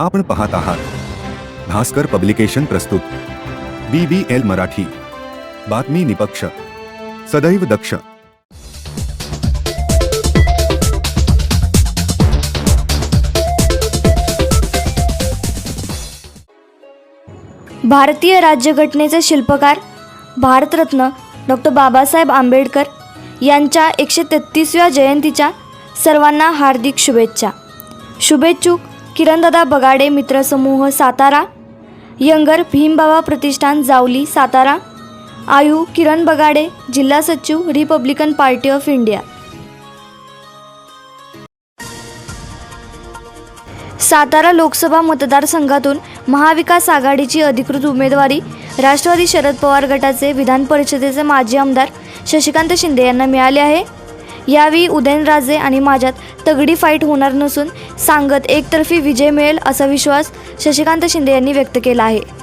आपण पाहत आहात. भास्कर पब्लिकेशन प्रस्तुत. B B L Marathi. बातमी निपक्ष. सदैव दक्ष. भारतीय राज्यघटनेचे शिल्पकार भारतरत्न डॉक्टर बाबासाहेब आंबेडकर यांच्या एकशे तेहतीसव्या जयंतीच्या सर्वांना हार्दिक शुभेच्छा. शुभेच्छुक किरणदादा बगाडे मित्रसमूह सातारा यंगर भीमबाबा प्रतिष्ठान जावली सातारा आयु किरण बगाडे जिल्हा सचिव Republican Party of India. Satara Loksabha मतदारसंघातून महाविकास आघाडीची अधिकृत उमेदवारी राष्ट्रवादी शरद पवार गटाचे विधान परिषदेचे माजी आमदार शशिकांत शिंदे यांना मिळाले आहे. यावेळी उदयनराजे आणि माझ्यात तगडी फाईट होणार नसून सांगत एकतर्फी विजय मिळेल असा विश्वास शशिकांत शिंदे यांनी व्यक्त केला आहे.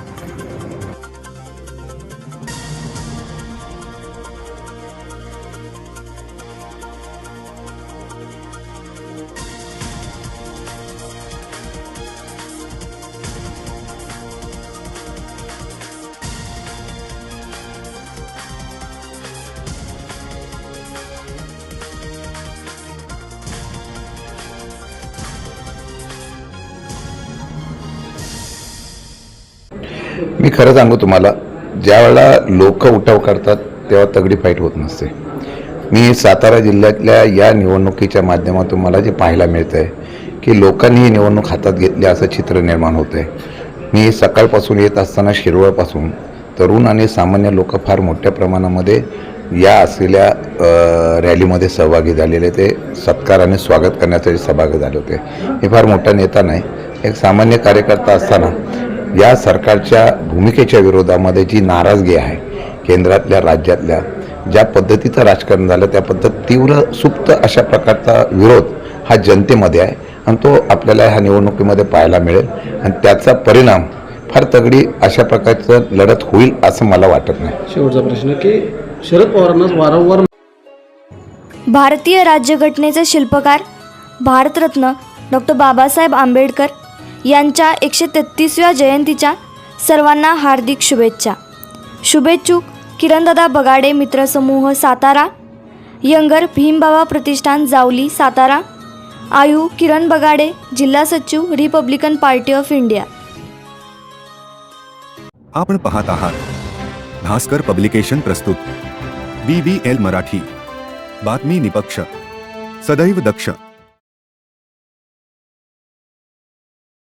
मी खरं सांगू तुम्हाला ज्यावेळेला लोक उठाव करतात तेव्हा तगडी फाईट होत नसते. मी सातारा जिल्ह्यातल्या या निवडणुकीच्या माध्यमातून मला जे पाहायला मिळतं आहे की लोकांनी ही निवडणूक हातात घेतली असं चित्र निर्माण होतं आहे मी सकाळपासून येत असताना शिरवळपासून तरुण आणि सामान्य लोक फार मोठ्या प्रमाणामध्ये या असलेल्या रॅलीमध्ये सहभागी झालेले ते सत्कार आणि स्वागत करण्यासाठी सहभागी झाले होते. हे फार मोठा नेता नाही. एक सामान्य कार्यकर्ता असताना या सरकारच्या भूमिकेच्या विरोधामध्ये जी नाराजगी आहे केंद्रातल्या राज्यातल्या ज्या पद्धतीचं राजकारण झालं त्या पद्धत तीव्र सुप्त अशा प्रकारचा विरोध हा जनतेमध्ये आहे आणि तो आपल्याला ह्या निवडणुकीमध्ये पाहायला मिळेल आणि त्याचा परिणाम फार तगडी अशा प्रकारचं लढत होईल असं मला वाटत नाही. शेवटचा प्रश्न की शरद पवारांना वारंवार भारतीय राज्यघटनेचे शिल्पकार भारतरत्न डॉक्टर बाबासाहेब आंबेडकर यांच्या एकशे तेहतीसव्या जयंतीच्या सर्वांना हार्दिक शुभेच्छा. शुभेच्छुक किरणदादा बगाडे मित्रसमूह सातारा यंगर भीमबाबा प्रतिष्ठान जावली सातारा आयु किरण बगाडे जिल्हा सचिव रिपब्लिकन पार्टी ऑफ इंडिया. आपण पाहत आहात भास्कर पब्लिकेशन प्रस्तुत. B B L Marathi. बातमी निपक्ष. सदैव दक्ष.